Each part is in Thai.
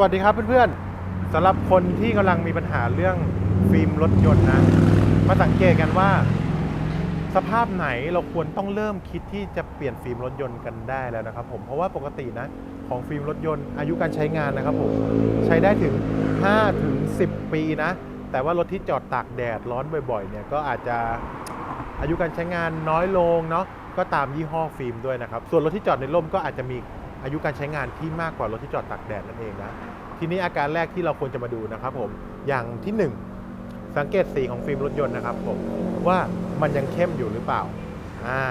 วัสดีครับเพื่อนๆสำหรับคนที่กำลังมีปัญหาเรื่องฟิล์มรถยนต์นะ มาสังเกตกันว่า สภาพไหนเราควรต้องเริ่มคิดที่จะเปลี่ยนฟิล์มรถยนต์กันได้แล้วนะครับผมเพราะว่าปกตินะของฟิล์มรถยนต์อายุการใช้งานนะครับผมใช้ได้ถึง 5 ถึง 10 ปีนะ แต่ว่ารถที่จอดตากแดดร้อนบ่อยๆเนี่ยก็อาจจะอายุการใช้งานน้อยลงเนาะก็ตามยี่ห้อฟิล์มด้วยนะครับ ส่วนรถที่จอดในร่มก็อาจจะมี อายุการใช้งานที่มากกว่ารถที่จอดตากแดดนั่นเองนะทีนี้อาการแรกที่เราควรจะมาดูนะครับผมอย่างที่หนึ่งสังเกตสีของฟิล์มรถยนต์นะครับผมว่ามันยังเข้มอยู่หรือเปล่าอ่า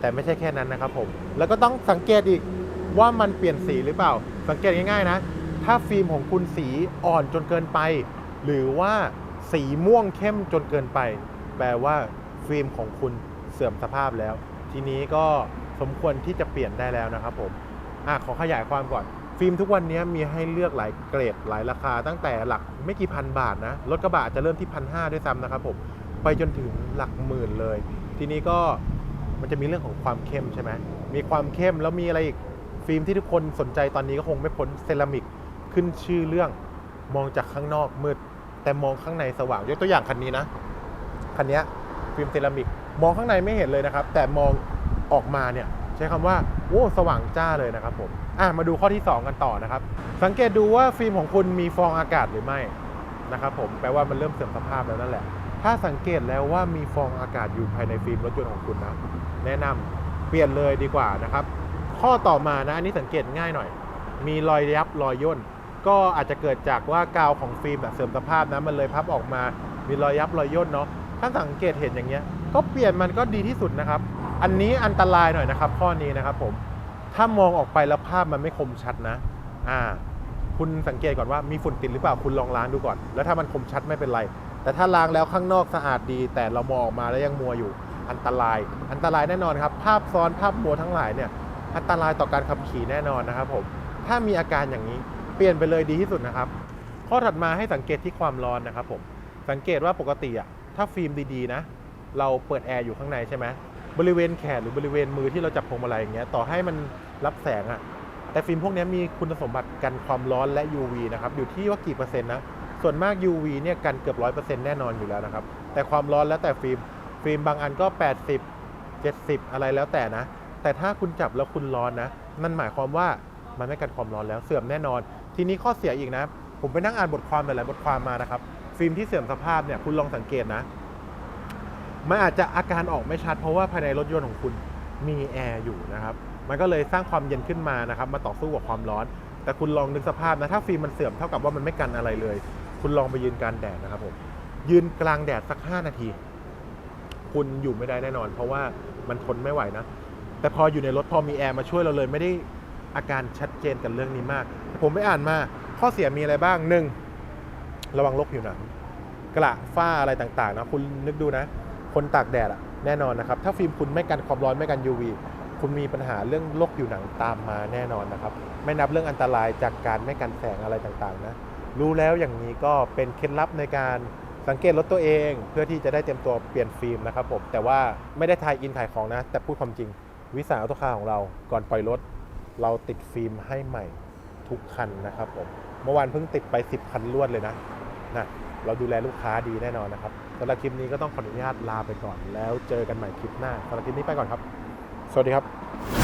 แต่ไม่ใช่แค่นั้นนะครับผมแล้วก็ต้องสังเกตอีกว่ามันเปลี่ยนสีหรือเปล่า สังเกตง่ายๆนะ ถ้าฟิล์มของคุณสีอ่อนจนเกินไป หรือว่าสีม่วงเข้มจนเกินไป แปลว่าฟิล์มของคุณเสื่อมสภาพแล้ว ทีนี้ก็สมควรที่จะเปลี่ยนได้แล้วนะครับผม อะขอขยายความก่อน ฟิล์มทุกวันนี้มีให้เลือกหลายเกรดหลายราคา ตั้งแต่หลักไม่กี่พันบาทนะรถกระบะจะเริ่มที่พันห้าด้วยซ้ำนะครับผมไปจนถึงหลักหมื่นเลย ทีนี้ก็มันจะมีเรื่องของความเข้มใช่ไหมมีความเข้มแล้วมีอะไรอีกฟิล์มที่ทุกคนสนใจตอนนี้ก็คงไม่พ้นเซรามิกขึ้นชื่อเรื่องมองจากข้างนอกมืด แต่มองข้างในสว่างยกตัวอย่างคันนี้นะคันนี้ฟิล์มเซรามิกมองข้างในไม่เห็นเลยนะครับ แต่มองออกมาเนี่ย ช้คำว่าโอ้สว่างจ้าเลยนะครับผมอะมาดูข้อที่ 2 กันต่อนะครับ สังเกตดูว่าฟิล์มของคุณมีฟองอากาศหรือไม่นะครับผมแปลว่ามันเริ่มเสื่อมสภาพแล้วนั่นแหละ ถ้าสังเกตแล้วว่ามีฟองอากาศอยู่ภายในฟิล์มรถยนต์ของคุณนะแนะนำเปลี่ยนเลยดีกว่านะครับ ข้อต่อมานะอันนี้สังเกตง่ายหน่อย มีรอยยับรอยย่นก็อาจจะเกิดจากว่ากาวของฟิล์มเสื่อมสภาพนะมันเลยพับออกมา มีรอยยับรอยย่นเนาะถ้าสังเกตเห็นอย่างเงี้ยก็เปลี่ยนมันก็ดีที่สุดนะครับ อันนี้อันตรายหน่อยนะครับ ข้อนี้นะครับผม ถ้ามองออกไปแล้วภาพมันไม่คมชัดนะ อ่า คุณสังเกตก่อนว่ามีฝุ่นติดหรือเปล่าคุณลองล้างดูก่อน แล้วถ้ามันคมชัดไม่เป็นไร แต่ถ้าล้างแล้วข้างนอกสะอาดดี แต่เรามองออกมาแล้วยังมัวอยู่ อันตราย อันตรายแน่นอนครับ ภาพซ้อนภาพมัวทั้งหลายเนี่ย อันตรายต่อการขับขี่แน่นอนนะครับผม ถ้ามีอาการอย่างนี้เปลี่ยนไปเลยดีที่สุดนะครับ ข้อถัดมาให้สังเกตที่ความร้อนนะครับผม สังเกตว่าปกติอะถ้าฟิล์มดีๆนะ เราเปิดแอร์อยู่ข้างในใช่ไหม บริเวณแขนหรือบริเวณมือที่เราจับพวงมาลัยอย่างเงี้ยต่อให้มันรับแสงอะแต่ฟิล์มพวกนี้มีคุณสมบัติกันความร้อนและ UV นะครับอยู่ที่ว่ากี่เปอร์เซ็นต์นะส่วนมาก UV เนี่ยกันเกือบร้อยเปอร์เซ็นต์แน่นอนอยู่แล้วนะครับแต่ความร้อนแล้วแต่ฟิล์มฟิล์มบางอันก็ 80 70 อะไรแล้วแต่นะ แต่ถ้าคุณจับแล้วคุณร้อนนะนั่นหมายความว่ามันไม่กันความร้อนแล้วเสื่อมแน่นอน ทีนี้ข้อเสียอีกนะ ผมไปนั่งอ่านบทความหลายๆบทความมานะครับฟิล์มที่เสื่อมสภาพเนี่ยคุณลองสังเกตนะ มันอาจจะอาการออกไม่ชัด เพราะว่าภายในรถยนต์ของคุณมีแอร์อยู่นะครับ มันก็เลยสร้างความเย็นขึ้นมานะครับ มาต่อสู้กับความร้อน แต่คุณลองนึกสภาพนะ ถ้าฟิล์มมันเสื่อมเท่ากับว่ามันไม่กันอะไรเลย คุณลองไปยืนกลางแดดนะครับผม ยืนกลางแดดสัก 5 นาที คุณอยู่ไม่ได้แน่นอน เพราะว่ามันทนไม่ไหวนะ แต่พออยู่ในรถพอมีแอร์มาช่วยเราเลยไม่ได้อาการชัดเจนกันเรื่องนี้มาก ผมไปอ่านมา ข้อเสียมีอะไรบ้างหนึ่งระวังโรคผิวหนังกระฝ้าอะไรต่างๆนะคุณนึกดูนะ คนตากแดดอะแน่นอนนะครับ ถ้าฟิล์มคุณไม่กันความร้อนไม่กัน UV คุณมีปัญหาเรื่องโรคผิวหนังตามมาแน่นอนนะครับ ไม่นับเรื่องอันตรายจากการไม่กันแสงอะไรต่างๆนะรู้แล้วอย่างนี้ก็เป็นเคล็ดลับในการสังเกตรถตัวเอง เพื่อที่จะได้เตรียมตัวเปลี่ยนฟิล์มนะครับผมแต่ว่าไม่ได้ทายอินถ่ายของนะ แต่พูดความจริง วิสาอัลโตคาของเราก่อนปล่อยรถ เราติดฟิล์มให้ใหม่ทุกคันนะครับผมเมื่อวานเพิ่งติดไป 10 คันรวดเลยนะนะ เราดูแลลูกค้าดีแน่นอนนะครับสำหรับคลิปนี้ก็ต้องขออนุญาตลาไปก่อน แล้วเจอกันใหม่คลิปหน้าสำหรับคลิปนี้ไปก่อนครับ สวัสดีครับ